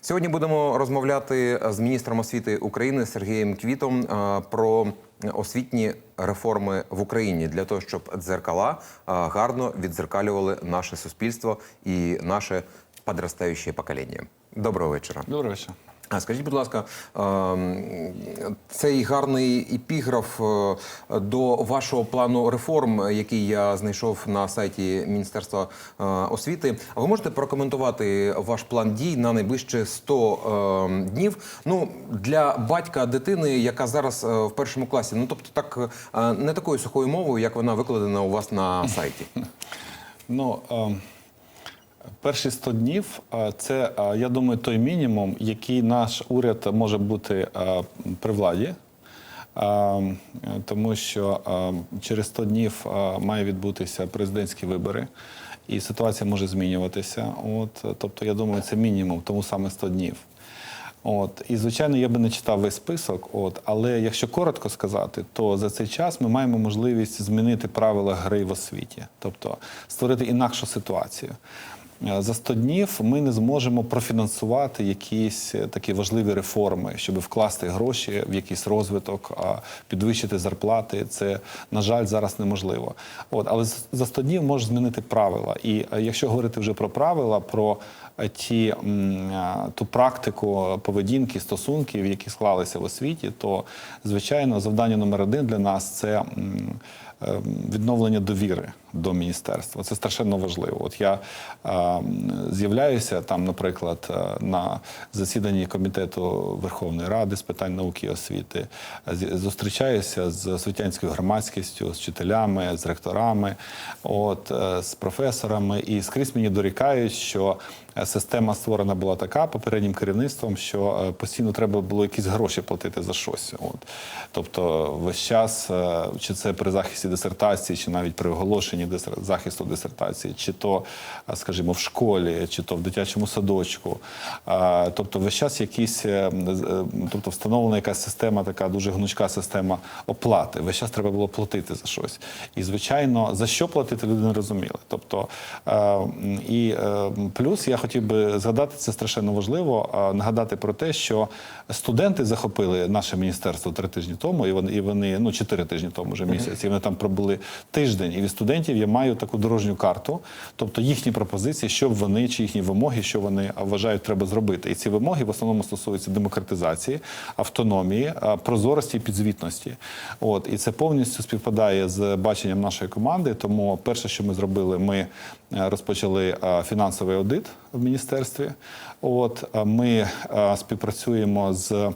Сьогодні будемо розмовляти з міністром освіти України Сергієм Квітом е, про освітні реформи в Україні для того, щоб дзеркала е, гарно відзеркалювали наше суспільство і наше подростаюче покоління. Доброго вечора. Доброго вечір. А скажіть, будь ласка, ем, цей гарний епіграф е, до вашого плану реформ, який я знайшов на сайті Міністерства е, освіти. А ви можете прокоментувати ваш план дій на найближче 100 ем, днів? Ну для батька дитини, яка зараз е, в першому класі, ну тобто так е, не такою сухою мовою, як вона викладена у вас на сайті. Ну, е, перші 100 днів це, я думаю, той мінімум, який наш уряд може бути при владі. Тому що через 100 днів має відбутися президентські вибори, і ситуація може змінюватися. От, тобто, я думаю, це мінімум, тому саме 100 днів. От і звичайно, я би не читав весь список. От, але якщо коротко сказати, то за цей час ми маємо можливість змінити правила гри в освіті, тобто створити інакшу ситуацію. Е, За 100 днів ми не зможемо профінансувати якісь е, такі важливі реформи, щоб вкласти гроші в якийсь розвиток, а підвищити зарплати. Це на жаль зараз неможливо. От але за 100 днів може змінити правила. І е, якщо говорити вже про правила, про ті ту практику поведінки, стосунків, які склалися в освіті, то звичайно завдання номер один для нас це. Відновлення довіри до міністерства це страшенно важливо. От я е, з'являюся там, наприклад, е, на засіданні комітету Верховної Ради з питань науки і освіти, е, зустрічаюся з освітянською громадськістю, з вчителями, з ректорами, от е, з професорами, і скрізь мені дорікають, що е, система створена була така попереднім керівництвом, що постійно треба було якісь гроші платити за щось. От. Тобто, весь час, чи це при захисті дисертації, чи навіть при оголошенні дисер- захисту дисертації, чи то, скажімо, в школі, чи то в дитячому садочку. Тобто, весь час якісь, е, е, тобто встановлена якась система, така дуже гнучка система оплати. Весь час треба було платити за щось. І, звичайно, за що платити люди не розуміли. Тобто, е, і плюс я хотів би згадати, це страшенно важливо, нагадати про те, що студенти захопили наше міністерство три тижні тому, і вони, і вони ну чотири тижні тому вже місяць, і вони там пробули тиждень. І від студентів я маю таку дорожню карту, тобто їхні пропозиції, що вони чи їхні вимоги, що вони вважають, треба зробити. І ці вимоги в основному стосуються демократизації, автономії, е, прозорості і підзвітності. От і це повністю співпадає з баченням нашої команди. Тому перше, що ми зробили, ми розпочали е, фінансовий аудит в міністерстві. От е, ми е, співпрацюємо з е,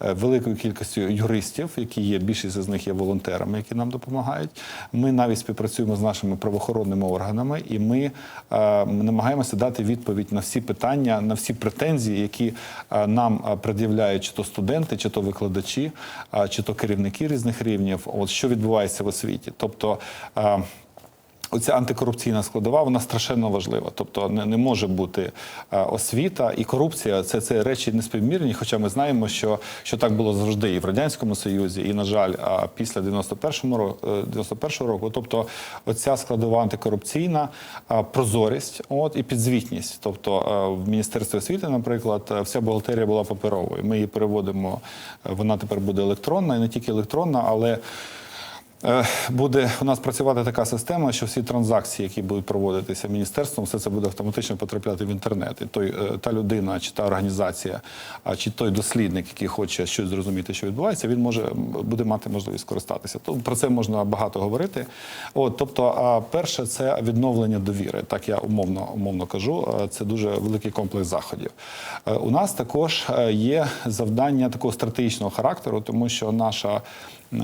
великою кількістю юристів, які є більшість з них є волонтерами, які нам допомагають. Ми навіть співпрацюємо з нашими правоохоронними органами, і ми е, намагаємося дати відповідь на всі питання, на всі претензії, які е, нам е, пред'являють чи то студенти, чи то викладачі, е, чи то керівники різних рівнів. От що відбувається в освіті, тобто. Оця антикорупційна складова вона страшенно важлива. Тобто не, не може бути е, освіта і корупція це, це речі неспівмірні. Хоча ми знаємо, що, що так було завжди і в радянському союзі, і на жаль, а після 91-го року, 91-го року. Тобто, оця складова антикорупційна прозорість, от і підзвітність. Тобто е, в міністерстві освіти, наприклад, е, вся бухгалтерія була паперовою. Ми її переводимо. Вона тепер буде електронна, і не тільки електронна, але Буде у нас працювати така система, що всі транзакції, які будуть проводитися міністерством, все це буде автоматично потрапляти в інтернет. І той е, та людина, чи та організація, чи той дослідник, який хоче щось зрозуміти, що відбувається, він може буде мати можливість скористатися. То про це можна багато говорити. От, тобто, а перше, це відновлення довіри. Так я умовно умовно кажу. Е, Це дуже великий комплекс заходів. Е, У нас також е, є завдання такого стратегічного характеру, тому що наша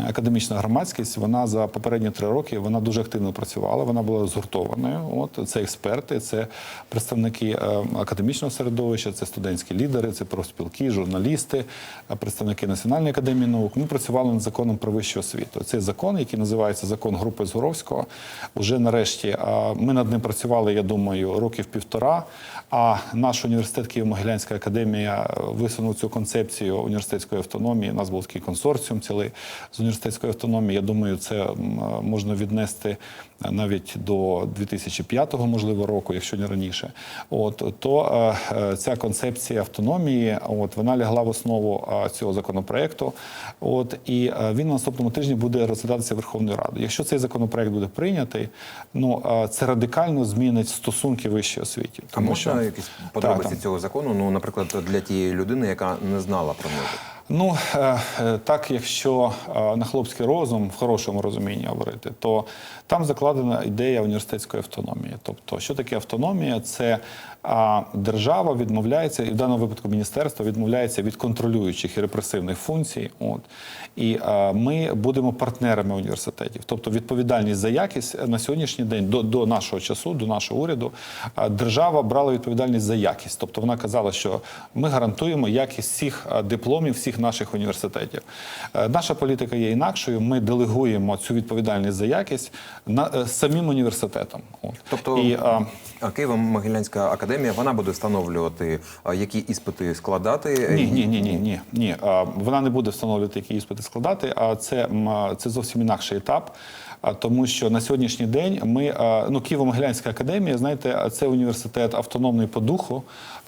академічна громадськість, вона за попередні три роки вона дуже активно працювала. Вона була згуртованою. От це експерти, це представники е, академічного середовища, це студентські лідери, це профспілки, журналісти, е, представники Національної академії наук. Ми працювали над законом про вищу освіту. Цей закон, який називається закон групи Згуровського, уже нарешті е, ми над ним працювали, я думаю, років півтора. А наш університет Києво-Могилянська академія е, висунув цю концепцію університетської автономії. У нас був такий консорціум цілий з університетської автономії. Я думаю, це можна віднести навіть до 2005 можливо року, якщо не раніше. От то е, е, ця концепція автономії, от вона лягла в основу е, цього законопроекту. От і е, він на наступному тижні буде розглядатися Верховною Радою. Якщо цей законопроект буде прийнятий, ну е, це радикально змінить стосунки вищої освіті. А можна якісь подробиці там. цього закону? Ну, наприклад, для тієї людини, яка не знала про нього. Ну е, е, так, якщо е, на хлопський розум в хорошому розумінні говорити, то там закладена ідея університетської автономії. Тобто, що таке автономія? Це держава відмовляється, і в даному випадку міністерство відмовляється від контролюючих і репресивних функцій. От і ми будемо партнерами університетів. Тобто, відповідальність за якість на сьогоднішній день до, до нашого часу, до нашого уряду, держава брала відповідальність за якість. Тобто вона казала, що ми гарантуємо якість всіх дипломів, всіх наших університетів. Е, Наша політика є інакшою. Ми делегуємо цю відповідальність за якість на е, самим університетом. От. Тобто і, Києво-Могилянська академія вона буде встановлювати, які іспити складати. Ні, ні, ні, ні, ні, ні. Вона не буде встановлювати, які іспити складати. А це, це зовсім інакший етап. Тому що на сьогоднішній день ми ну Києво-Могилянська академія, знаєте, це університет автономний по духу,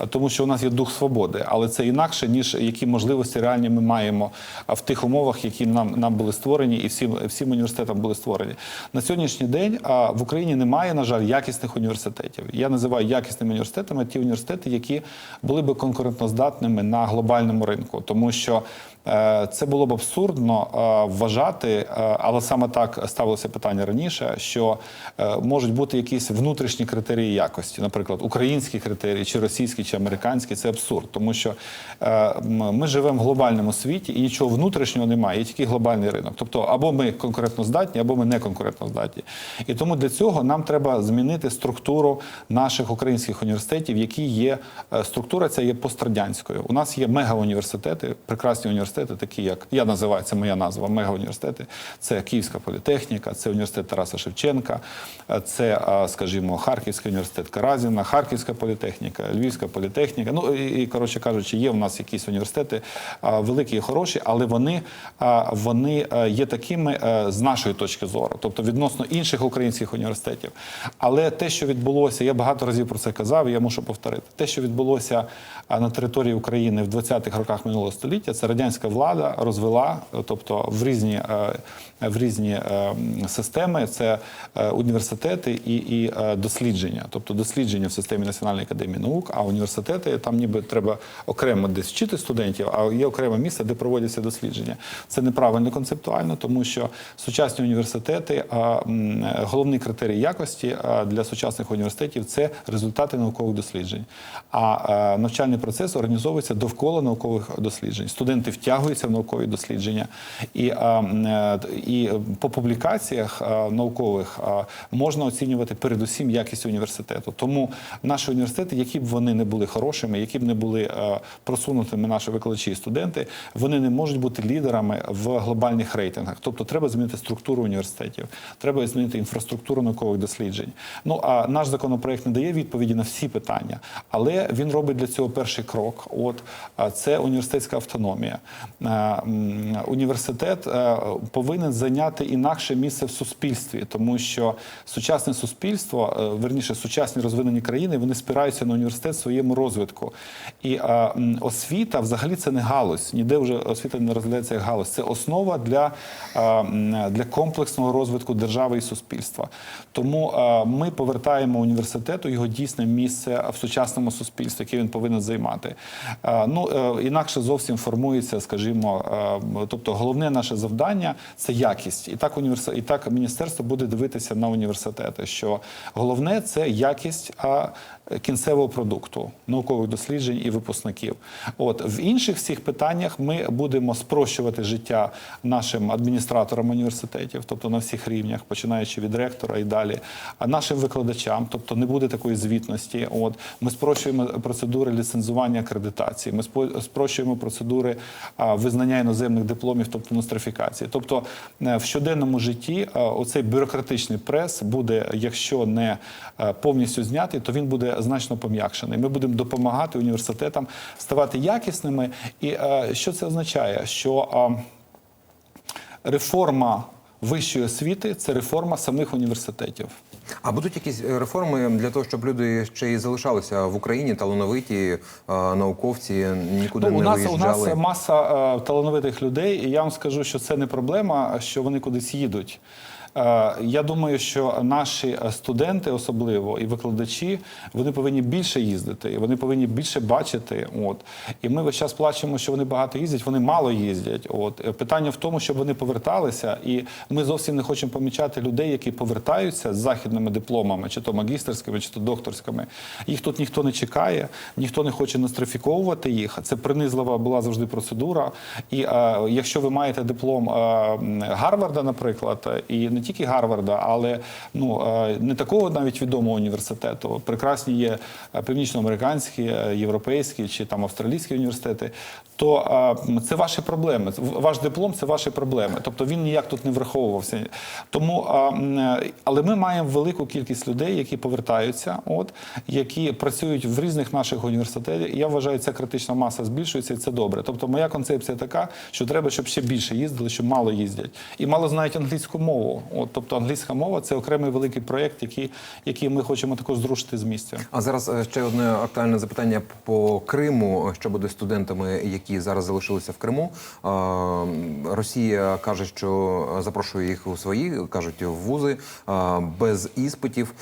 тому що у нас є дух свободи, але це інакше ніж які можливості реальні ми маємо в тих умовах, які нам нам були створені, і всім всім університетам були створені. На сьогоднішній день в Україні немає, на жаль, якісних університетів. Я називаю якісними університетами ті університети, які були би конкурентноздатними на глобальному ринку, тому що е, це було б абсурдно вважати, але саме так ставилося питання раніше, що е, можуть бути якісь внутрішні критерії якості, наприклад, українські критерії, чи російські, чи американські. Це абсурд, тому що е, ми живемо в глобальному світі і нічого внутрішнього немає, є тільки глобальний ринок. Тобто або ми конкурентноздатні, або ми не конкурентноздатні. І тому для цього нам треба змінити структуру наших українських університетів, які є е, структура ця є пострадянською. У нас є мегауніверситети, прекрасні університети, такі як я називаю це моя назва мегауніверситети. Це Київська політехніка, це університет Тараса Шевченка, е, це, е, скажімо, Харківський університет Каразіна, Харківська політехніка, Львівська політехніка. Ну і, коротше кажучи, є в нас якісь університети е, великі і хороші, але вони, вони є такими з нашої точки зору, тобто відносно інших українських університетів. Але те, що відбулося, я багато разів про це казав, я мушу повторити. Те, що відбулося на території України в 20-х роках минулого століття, це радянська влада розвела, тобто в різні, в різні системи, це е, університети і, і е, дослідження, тобто дослідження в системі Національної академії наук, а університети там ніби треба окремо десь вчити студентів, а є окреме місце, де проводяться дослідження. Це неправильно концептуально, тому що сучасні університети, а, головний критерій якості для сучасних університетів це результати наукових досліджень. А е, навчальний процес організовується довкола наукових досліджень. Студенти втягуються в наукові дослідження, і, і по публікаціях наукових можна оцінювати передусім якість університету. Тому наші університети, які б вони не були хорошими, які б не були просунутими наші викладачі і студенти, вони не можуть бути лідерами в глобальних рейтингах. Тобто треба змінити структуру університетів, треба змінити інфраструктуру наукових досліджень. Ну а наш законопроект не дає відповіді на всі питання, але він робить для цього перший крок. От це університетська автономія. Університет повинен зайняти інакше місце в суспільстві, тому що сучасне суспільство, е, верніше, сучасні розвинені країни, вони спираються на університет в своєму розвитку. І е, м, освіта взагалі це не галузь. Ніде вже освіта не розглядається як галузь. Це основа для, е, м, для комплексного розвитку держави і суспільства. Тому е, ми повертаємо університету його дійсне місце в сучасному суспільстві, яке він повинен займати. Е, Ну е, інакше зовсім формується, скажімо, е, тобто головне наше завдання це якість. І так університет, так міністерство буде дивитися на університети. Що головне це якість а, кінцевого продукту, наукових досліджень і випускників. От в інших всіх питаннях ми будемо спрощувати життя нашим адміністраторам університетів, тобто на всіх рівнях, починаючи від ректора і далі, а нашим викладачам, тобто не буде такої звітності. От ми спрощуємо процедури ліцензування акредитації, ми спрощуємо процедури визнання іноземних дипломів, тобто нострифікації. Тобто е, в щоденному житті е, оцей бюрократичний прес буде, якщо не е, повністю знятий, то він буде значно пом'якшений. Ми будемо допомагати університетам ставати якісними. І е, що це означає? Що реформа вищої освіти це реформа самих університетів. А будуть якісь е, реформи для того, щоб люди ще й залишалися в Україні, талановиті науковці, нікуди Ну, у не нас у нас маса е, талановитих людей, і я вам скажу, що це не проблема, що вони кудись їдуть. Е, Я думаю, що наші е, студенти, особливо і викладачі, вони повинні більше їздити, вони повинні більше бачити. От і ми весь час плачемо, що вони багато їздять, вони мало їздять. От питання в тому, щоб вони поверталися, і ми зовсім не хочемо помічати людей, які повертаються з західними дипломами, чи то магістерськими, чи то докторськими. Їх тут ніхто не чекає, ніхто не хоче нострифіковувати їх. Це принизлива була завжди процедура. І е, якщо ви маєте диплом е, Гарварда, наприклад, і не тільки Гарварда, але ну е, не такого навіть відомого університету. Прекрасні є е, північноамериканські, е, європейські чи там австралійські університети. То це ваші проблеми. Ваш диплом це ваші проблеми. Тобто він ніяк тут не враховувався. Тому, але ми маємо велику кількість людей, які повертаються, от які працюють в різних наших університетах. Я вважаю, ця критична маса збільшується, і це добре. Тобто, моя концепція така, що треба, щоб ще більше їздили, щоб мало їздять, і мало знають англійську мову. От, тобто, англійська мова це окремий великий проєкт, який, який ми хочемо також зрушити з місця. А зараз е, ще одне актуальне запитання по Криму. Що буде з студентами, які зараз залишилися в Криму? Росія каже, що запрошує їх у свої, кажуть, в вузи без іспитів.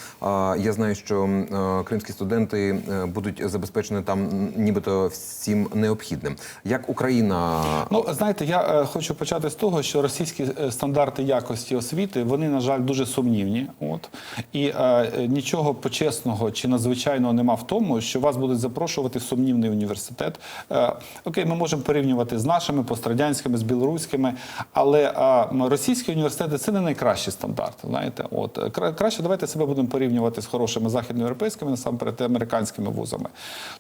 Я знаю, що е, кримські студенти е, будуть забезпечені там нібито всім необхідним. Як Україна Ну, знаєте, я хочу почати з того, що російські стандарти якості освіти вони, на жаль, дуже сумнівні. От і е, нічого почесного чи надзвичайного нема в тому, що вас будуть запрошувати в сумнівний університет. Е, окей, ми можемо порівнювати з нашими пострадянськими, з білоруськими, але е, російські університети це не найкращий стандарт. Знаєте, от кра- краще давайте себе будемо порівнювати з хорошими західноєвропейськими, насамперед американськими вузами.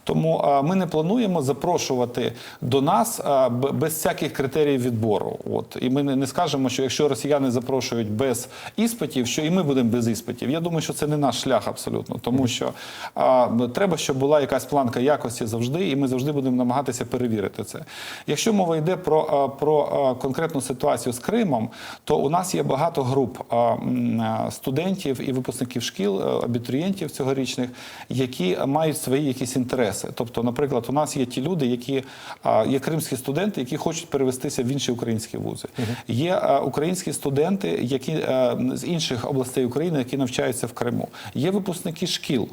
Тому е, ми не плануємо запрошувати до нас е, без всяких критеріїв відбору. От і ми не скажемо, що якщо росіяни запрошують без іспитів, що і ми будемо без іспитів. Я думаю, що це не наш шлях абсолютно, тому що а, треба, щоб була якась планка якості завжди, і ми завжди будемо намагатися перевірити це. Якщо мова йде про, про конкретну ситуацію з Кримом, то у нас є багато груп студентів і випускників шкіл, е, абітурієнтів цьогорічних, які мають свої якісь інтереси. Тобто, наприклад, у нас є ті люди, які є кримські студенти, які хочуть перевестися в інші українські вузи. Є українські студенти, які з інших областей України, які навчаються в Криму. Є випускники шкіл.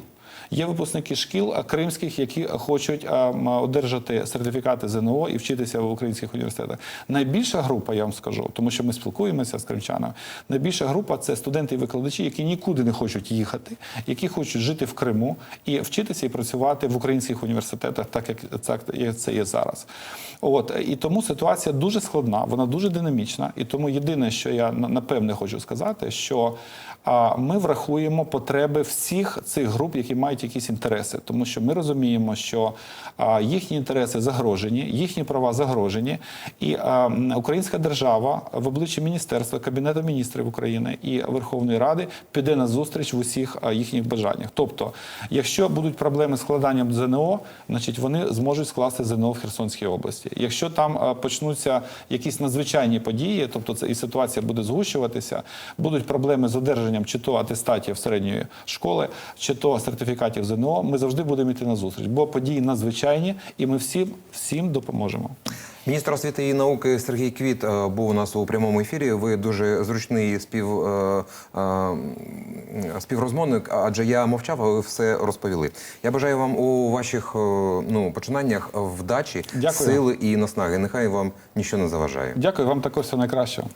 Є випускники шкіл кримських, які хочуть одержати сертифікати ЗНО і вчитися в українських університетах. Найбільша група, я вам скажу, тому що ми спілкуємося з кримчанами. Найбільша група це студенти і викладачі, які нікуди не хочуть їхати, які хочуть жити в Криму і вчитися і працювати в українських університетах, так як це, є зараз. От і тому ситуація дуже складна, вона дуже динамічна. І тому єдине, що я напевне хочу сказати, що ми врахуємо потреби всіх цих груп, які мають якісь інтереси, тому що ми розуміємо, що їхні інтереси загрожені, їхні права загрожені, і українська держава в обличчі міністерства, кабінету міністрів України і Верховної Ради піде на зустріч в усіх їхніх бажаннях. Тобто, якщо будуть проблеми з складанням ЗНО, значить вони зможуть скласти ЗНО в Херсонській області. Якщо там почнуться якісь надзвичайні події, тобто це і ситуація буде згущуватися, будуть проблеми з одержанням чи то атестатів середньої школи, чи то сертифікатів ЗНО, ми завжди будемо йти на зустріч, бо події надзвичайні, і ми всім всім допоможемо. Міністр освіти і науки Сергій Квіт е, був у нас у прямому ефірі. Ви дуже зручний спів, е, е, співрозмовник, адже я мовчав, а ви все розповіли. Я бажаю вам у ваших ну, починаннях вдачі, Дякую. сили і наснаги. Нехай вам нічого не заважає. Дякую вам також все найкращого.